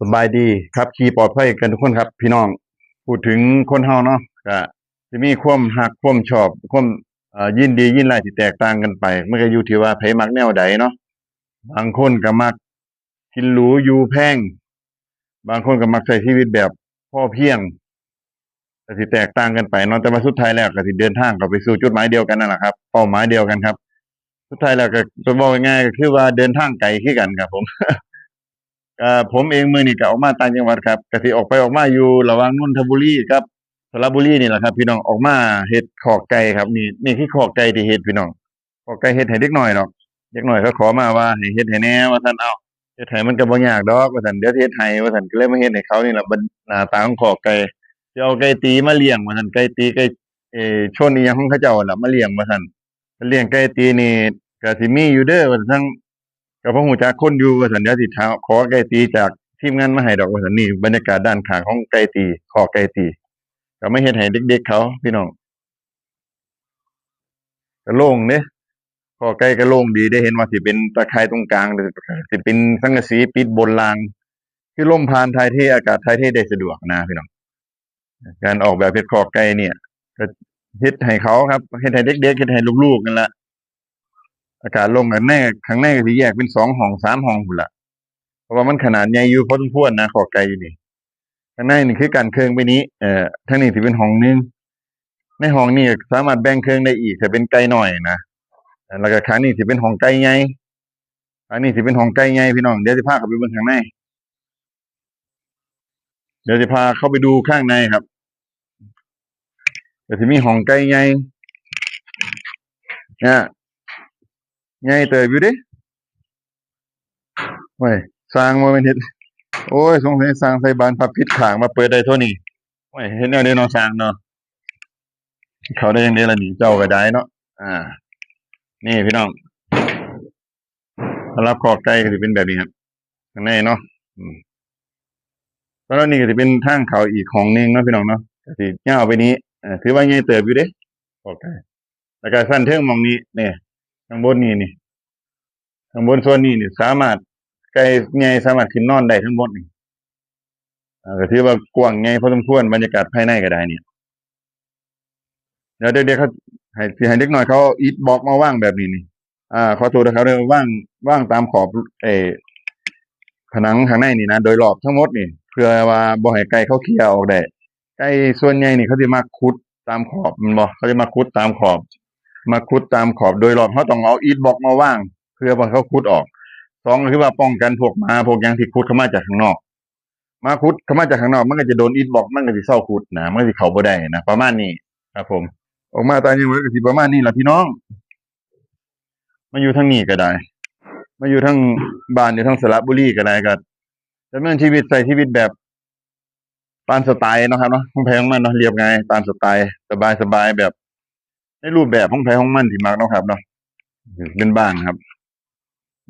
สบายดีครับขี่ปลอดภัยกันทุกคนครับ พี่น้องพูดถึงคนเฮาเนาะก็จะมีความหักความชอบความเอ่อยินดียินร้ายที่แตกต่างกันไปมันก็อยู่ที่ว่าไผมักแนวใดเนาะบางคนก็มักกินหรูอยู่แพง บางคนก็มักใช้ชีวิตแบบพ่อเพียงก็สิแตกต่างกันไปเนาะแต่ว่าสุดท้ายแล้วก็สิเดินทางก็ไปสู่จุดหมายเดียวกันนั่นแหละครับเป้าหมายเดียวกันครับ สุดท้ายแล้วก็จะบอกง่ายๆก็คือว่าเดินทางไกลคือกันครับผม ผมเองมือนี่ก็ออกมาต่างจังหวัดครับก็สิออกไปออกมาอยู่ระหว่างนนทบุรีกับสระบุรีนี่แหละครับ พี่น้องออกมาเฮ็ดขอกไก่ครับ นี่นี่คือขอกไก่ที่เฮ็ดพี่น้องขอกไก่เฮ็ดให้เด็กหน้อยดอกเด็กหน้อยเขาขอมาว่าให้เฮ็ดให้แน่ว่าซั่นเอาเฮ็ดให้มันก็บ่ยากดอกว่าซั่นเดี๋ยวเฮ็ดให้ว่าซั่นก็เลยมาเฮ็ดให้เขานี่ล่ะบัดหน้าตาของขอกไก่สิเอาไก่ตีมาเลี้ยงว่าซั่นไก่ตีไก่เอ่อชนอีหยังของเขาเจ้าล่ะมาเลี้ยงว่าซั่นเลี้ยงไก่ตีนี่ก็สิมีอยู่เด้อว่าซั่น ก็บ่ฮู้จักคนอยู่ว่าซั่นเดี๋ยวสิถาขอไก่ตีจากทีมงานมาให้ดอกว่าซั่นนี่บรรยากาศด้านข้างของไก่ตีขอไก่ตีก็มาเฮ็ดให้เด็กๆเขาพี่น้องก็โล่งเด้ขอไก่ก็โล่งดีได้เห็นว่าสิเป็นตะไคร้ตรงกลางหรือสิเป็นสังกะสีปิดบนรางคือลมผ่านถ่ายเทอากาศถ่ายเทได้สะดวกนะพี่น้องการออกแบบเฮ็ดขอไก่เนี่ยก็เฮ็ดให้เขาครับเฮ็ดให้เด็กๆเฮ็ดให้ลูกๆนั่นละ อากาศลงกันแน่ข้างในก็สิแยกเป็นสองห้องสามห้องพุ่นละเพราะว่ามันขนาดใหญ่อยู่พอสมควรนะขอไกลอยู่นี่ข้างในนี่คือการเครื่องไปนี้เอ่อทางนี้สิเป็นห้องนึงในห้องนี้สามารถแบ่งเครื่องได้อีกถ้าเป็นไกลหน่อยนะแล้วก็ข้างนี้สิเป็นห้องไกลใหญ่อันนี้สิเป็นห้องไกลใหญ่พี่น้องเดี๋ยวสิพาเข้าไปเบิ่งข้างในเดี๋ยวสิพาเข้าไปดูข้างในครับเดี๋ยวสิมีห้องไกลใหญ่เนี่ย ใหญ่เติบอยู่ดิโอ้ยสร้างมาเป็นเฮ็ดโอ้ยสงสัยสร้างใส่บานพับพิษขางมาเปิดได้เท่านี้โอ้ยเฮ็ดแนวเด้เนาะสร้างเนาะเขาได้ยังไดล่ะนี่เจ้าก็ได้เนาะอ่า นี่พี่น้องสำหรับคอไก่ก็สิเป็นแบบนี้ครับข้างในเนาะอืมแล้วนี่ก็สิเป็นทางเขาอีกของหนึงเนาะพี่น้องเนาะก็สิยาไปนี้อ่อถือว่าใหญ่เติบอยู่เด้คอไก่แล้วก็สั้นเทิงมองนี้เนี่ย ข้างบนนี่นี่ข้างบนส่วนนี้นี่สามารถไก่ใหญ่สามารถขึ้นนอนได้ทั้งหมดนี่อ่าก็ถือว่ากว้างใหญ่พอสมควรบรรยากาศภายในก็ได้เนี่ยเดี๋ยวเด็กๆเขาให้ให้เด็กน้อยเขาอิฐบล็อกมาว่างแบบนี้นี่ อ่า ขอโทษนะครับเด้อว่างว่างตามขอบเอผนังข้างในนี่นะโดยรอบทั้งหมดนี่เพื่อว่าบ่ให้ไก่เขาเคี่ยวออกได้ไก่ส่วนใหญ่นี่เขาสิมาขุดตามขอบมันบ่เขาจะมาขุดตามขอบ มาขุดตามขอบโดยรอบเขาต้องเอาอิฐบล็อกมาว่าง เพื่อว่าเขาขุดออกสองคือว่าป้องกันพวกมาพวกยังที่ขุดเข้ามาจากข้างนอก มาขุดเข้ามาจากข้างนอก มันก็จะโดนอิฐบล็อกมันก็สิเศร้าขุดนะมันก็สิเขาบ่ได้นะประมาณนี้ครับผม ออกมาตามยังไงก็สิประมาณนี้แหละพี่น้องมาอยู่ทางนี้ก็ได้มาอยู่ทางบ้านอยู่ทางสระบุรีก็ได้ก็ดำเนินชีวิตใส่ชีวิตแบบตามสไตล์นะครับเนาะของแพงมันเนาะเรียบง่ายตามสไตล์สบายๆแบบ ในรูปแบบของแพของมันที่มักเนาะครับเนาะเป็นบ้านครับ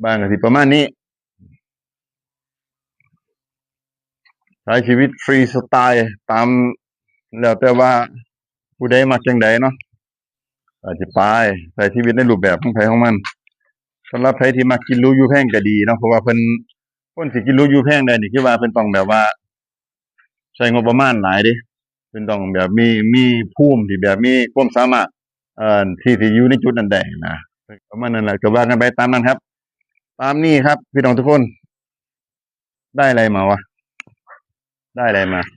บ้านก็สิประมาณนี้ใช้ชีวิตฟรีสไตล์ตามแล้วแต่ว่าผู้ใดมักจังใดเนาะอาจจะไปใช้ชีวิตในรูปแบบของแพของมันสำหรับใครที่มักกินหรู้อยู่แพงก็ดีเนาะเพราะว่าเพิ่นคนสิกินหรู้อยู่แพงได้นี่คือว่าเพิ่นต้องแบบว่า ใช้งบประมาณหลายเด้เพิ่นต้องแบบมีมีภูมิที่แบบมีความสามารถเอ่อ ที่ที่อยู่ในจุดนั้นได้นะประมาณนั้นแหละก็ว่ากันไปตามนั้นครับ ตามนี้ครับ พี่น้องทุกคน ได้อะไรมาวะ ได้อะไรมา